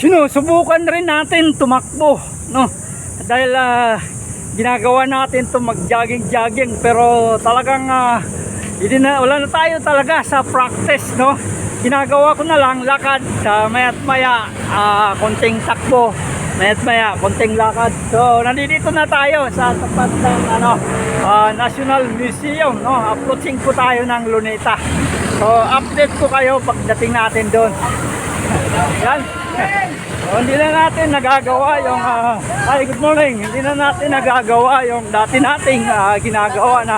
sinusubukan rin natin tumakbo, no? Dahil ah, ginagawa natin to mag-jogging-jogging pero talagang ah, hindi na, wala na tayo talaga sa practice, no? Ginagawa ko na lang lakad sa mayat maya, ah, konting takbo, mayat maya, konting lakad. So, nandito na tayo sa tapat ng ano, ah, National Museum, no? Approaching po tayo ng Luneta. So, update ko kayo pagdating natin doon. Yan. So, hindi na natin nagagawa yung ah, hi, good morning. Hindi na natin nagagawa yung dati nating ah, ginagawa na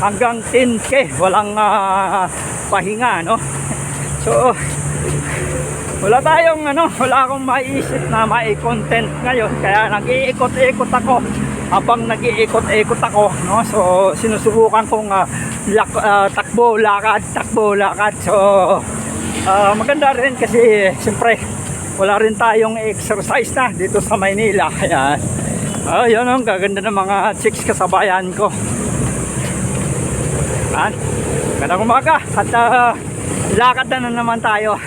hanggang 10k walang ah, pahinga, no? So, wala tayong ano, wala akong maiisip na mai-content ngayon. Kaya nag-iikot-ikot ako. Habang nag-iikot-ikot ako no? So sinusubukan kong ah, lak- ah, takbo lakad takbo lakad. So ah, maganda rin kasi siyempre wala rin tayong exercise na dito sa Maynila. Kaya ah yun ang gaganda ng mga chicks kasabayan ko. Yan. Magandang umaga at ah, lakad na, na naman tayo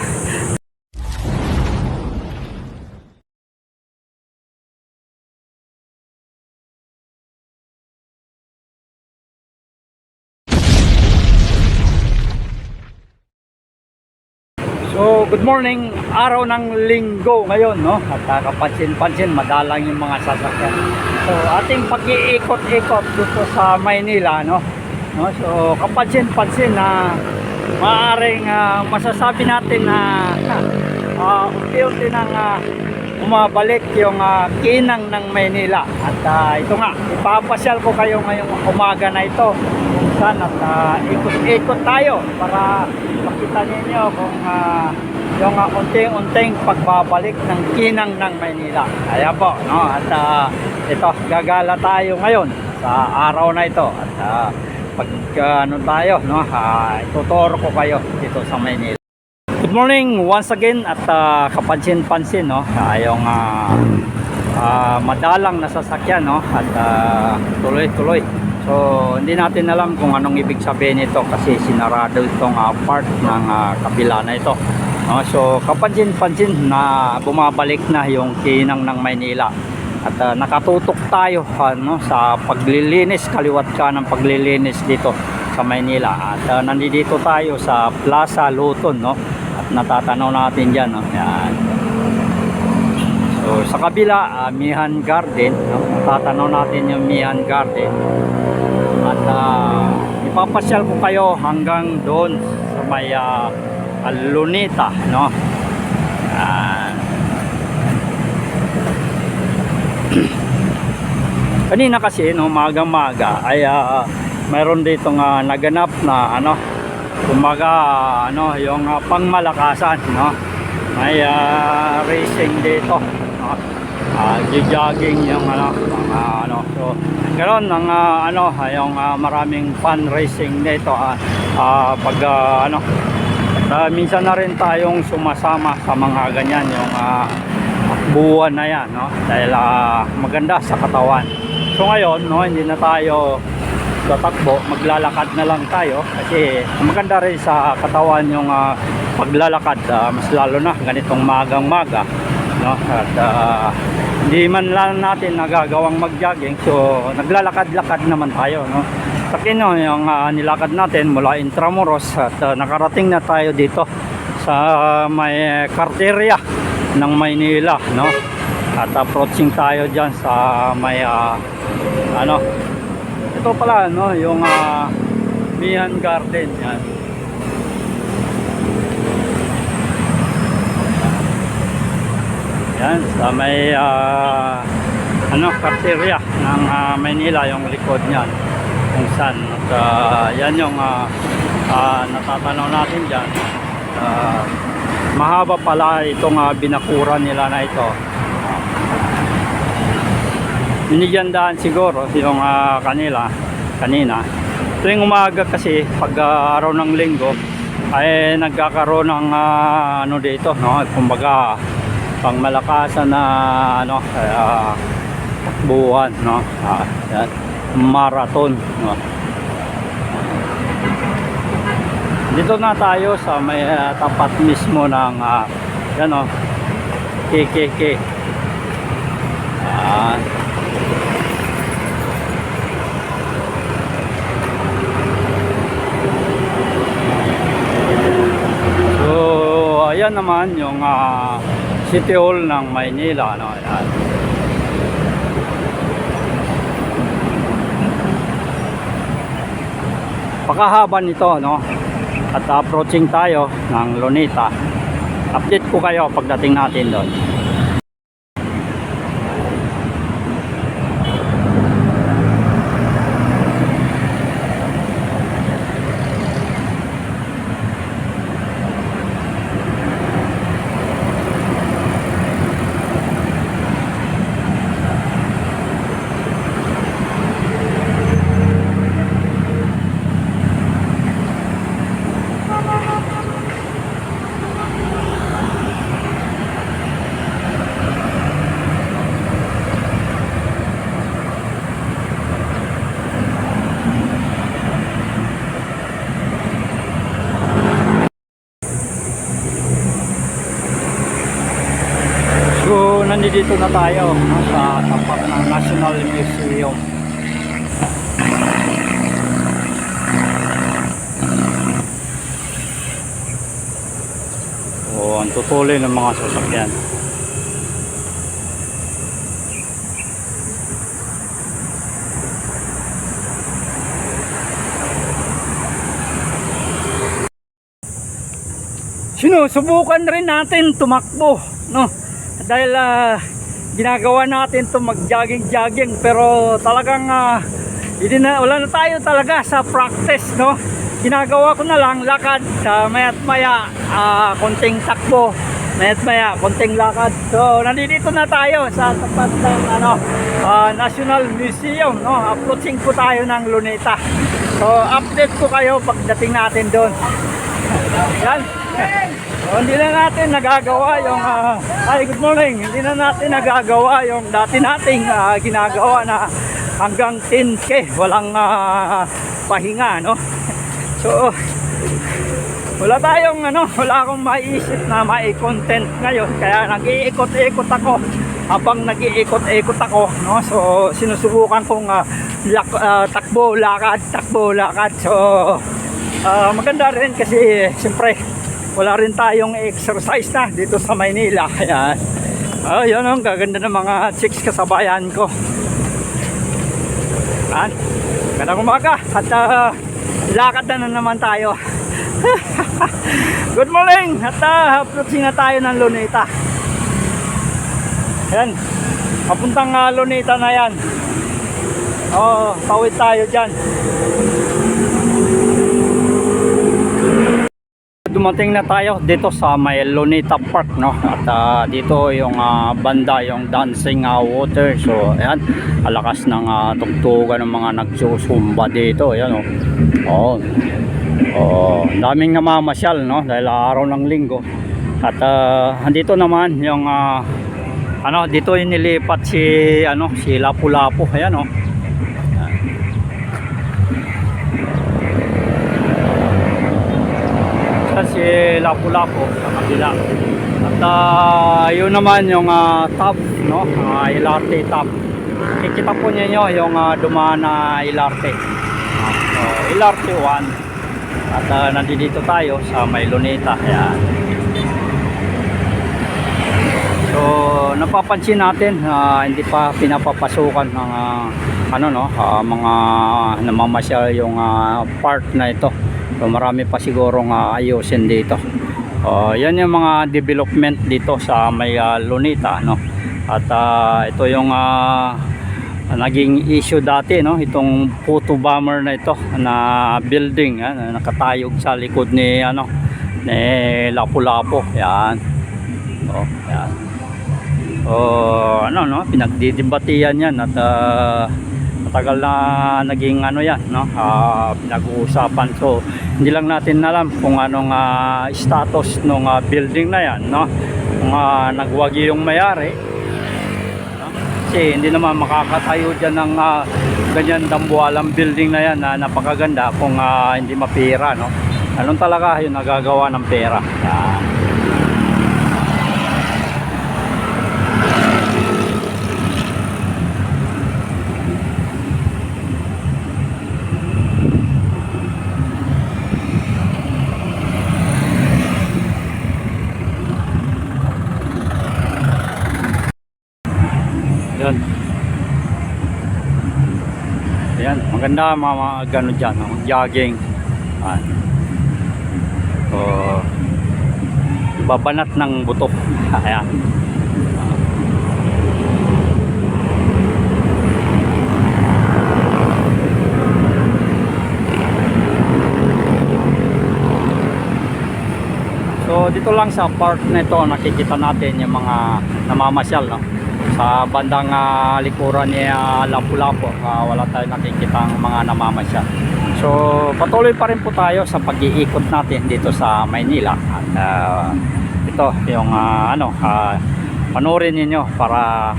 good morning. Araw ng linggo ngayon, no? At uh, kapansin-pansin, madalang yung mga sasakyan. So, ating pag-iikot-ikot dito sa Maynila, no? no? So, kapansin-pansin na maaaring ah, masasabi natin na uh, unti-unti nang ah, umabalik yung ah, kinang ng Maynila. At ah, ito nga, ipapasyal ko kayo ngayong umaga na ito saan at ah, ikot-ikot tayo para makita ninyo kung ah, yung uh, unting-unting pagbabalik ng kinang ng Maynila. Ayan po, no? At ah, ito, gagala tayo ngayon sa araw na ito. At ah, pag ah, ano tayo, no? Ah, ituturo ko kayo dito sa Maynila. Good morning once again at ah, kapansin-pansin no ah, yung ah, ah, madalang na sasakyan no at ah, tuloy-tuloy. So hindi natin alam kung anong ibig sabihin nito kasi sinarado itong ah, part ng ah, kabila na ito. No, so kapansin-pansin na bumabalik na yung kinang ng Maynila. At ah, nakatutok tayo ano, sa paglilinis, kaliwat ka ng paglilinis dito sa Maynila. At ah, nandito tayo sa Plaza Luton, no? At natatanaw natin dyan, no? Yan. So, sa kabila, ah, Mihan Garden, no? Natatanaw natin yung Mihan Garden. At ah, ipapasyal ko kayo hanggang doon sa may ah, Luneta, no? Yan. kanina kasi no maga-maga ay ah, mayroon dito nga naganap na ano kumaga ano yung ah, pangmalakasan no may ah, racing dito no uh, jogging yung ano mga ano so ganoon ang ah, ano yung ah, maraming fun racing dito ah, ah, pag ah, ano ah, minsan na rin tayong sumasama sa mga ganyan yung ah, buwan na yan no? Dahil ah, maganda sa katawan. So ngayon no hindi na tayo tatakbo maglalakad na lang tayo. Kasi maganda rin sa katawan yung ah, paglalakad ah, mas lalo na ganitong magang maga no? At ah, hindi man lang natin nagagawang mag-jogging so naglalakad-lakad naman tayo no sa akin no, yung ah, nilakad natin mula Intramuros at ah, nakarating na tayo dito sa may karterya ng Maynila no? At approaching tayo diyan sa may ah, ano? Ito pala no? Yung uh, Mihan Garden yan. Yan sa may ah, ano karterya ng ah, Maynila yung likod niyan kung saan at ah, yan yung ah, ah, natatanaw natin dyan. Ah, mahaba pala itong uh, binakuran nila na ito. Binigyan daan siguro yung ah, kanila kanina. Tuwing umaga kasi pag ah, araw ng linggo ay nagkakaroon ng ah, ano dito no? Kumbaga pang malakasan na ano uh, buwan no? Ah, yan. Marathon dito na tayo sa may ah, tapat mismo ng uh, yan KKK. Yan. So, ayan naman yung ah, City Hall ng Maynila. No? Ayan. Pakahaba nito, no? At approaching tayo ng Lunita. Update ko kayo pagdating natin doon. Nandito na tayo no, sa tapat ng National Museum. O, ang tutuloy ng mga sasakyan. Sinusubukan rin natin tumakbo, no? Dahil ah, ginagawa natin to mag-jogging-jogging pero talagang ah, hindi na, wala na tayo talaga sa practice, no? Ginagawa ko na lang lakad sa maya't maya, ah, konting takbo, maya't maya, konting lakad. So, nandito na tayo sa tapat ng ano, ah, National Museum, no? Approaching po tayo ng Luneta. So, update ko kayo pagdating natin doon. Yan. Oh, hindi na natin nagagawa yung ah, ay good morning. Hindi na natin nagagawa yung dati nating ah, ginagawa na hanggang 10k walang ah, pahinga no. So wala tayong ano, wala akong maiisip na mai-content ngayon kaya nag-iikot-ikot ako habang nag-iikot-ikot ako no. So sinusubukan kong ah, lak- ah, takbo, lakad, takbo, lakad. So Ah, maganda rin kasi siyempre wala rin tayong exercise na dito sa Maynila. Ayan. Oh, yun ang gaganda ng mga chicks kasabayan ko. Ayan. Gandang umaga at ah, lakad na, na naman tayo. Good morning! At uh, approaching na tayo ng Luneta. Ayan. Papuntang uh, Luneta na yan. Oh, tawid tayo dyan. Dumating na tayo dito sa may Lunita Park no? At ah, dito yung ah, banda yung dancing ah, water. So ayan alakas ng uh, tugtugan ng mga nagsusumba dito. Ayan oh. Oh. Oh daming namamasyal no? Dahil araw ng linggo. At ah, andito naman yung ah, ano dito yung nilipat si ano si Lapu-Lapu. Ayan oh kasi Lapu-Lapu sa kabila. At ah, yun naman yung uh, top, no? Uh, LRT top. Kikita po ninyo yung uh, dumaan na LRT. So, LRT 1. At uh, nandito tayo sa may Luneta. Ayan. So, napapansin natin ah, hindi pa pinapapasukan ng ah, ano no, ah, mga namamasyal yung ah, part na ito. So, marami pa sigurong ah, ayusin dito. Oh, yan yung mga development dito sa may ah, Lunita no. At ah, ito yung ah, naging issue dati no, itong photo bomber na ito na building ah, na nakatayog sa likod ni ano ni Lapu-Lapu. Yan. Oh, yan. Oh, ano no, pinagdidebatihan 'yan at ah, matagal na naging ano 'yan, no? Ah, pinag-uusapan. So, hindi lang natin alam kung anong ah, status ng building na 'yan, no? Kung ah, nagwagi yung mayari. No? Kasi hindi naman makakatayo diyan ng ah, ganyan dambualang building na 'yan na napakaganda kung ah, hindi mapira, no? Anong talaga yung nagagawa ng pera? Yan. Yun. Ayan, maganda mga, mga gano dyan, no? jogging. Ayan. So, babanat ng butok. Ayan. So dito lang sa park na ito nakikita natin yung mga namamasyal no? Sa bandang ah, likuran ni ah, Lapu-Lapu ah, wala tayong nakikita mga namamasyal. So patuloy pa rin po tayo sa pag-iikot natin dito sa Maynila at ah, ito yung ah, ano ah, panoorin niyo para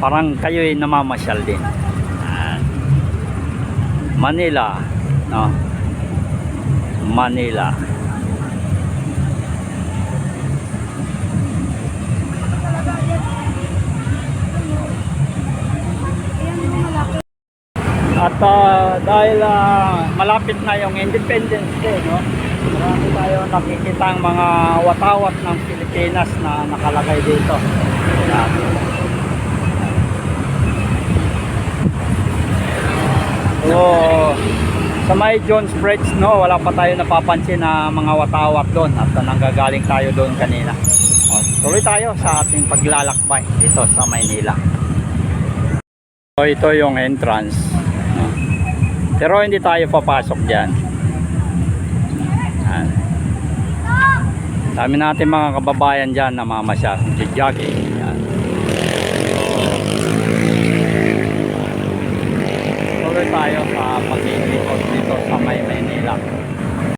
parang kayo'y namamasyal din. Manila no Manila Ah, dahil ah, malapit na yung Independence Day, no? Marami tayo nakikita ang mga watawat ng Pilipinas na nakalagay dito. So, sa may Jones Bridge, no, wala pa tayo napapansin na mga watawat doon at nanggagaling tayo doon kanina. O, tuloy tayo sa ating paglalakbay dito sa Maynila. So, ito yung entrance. Pero hindi tayo papasok diyan. Yan. Dami natin mga kababayan diyan na mamasyal, jogging. Yan. Tuloy tayo sa pag-iikot dito sa May Maynila.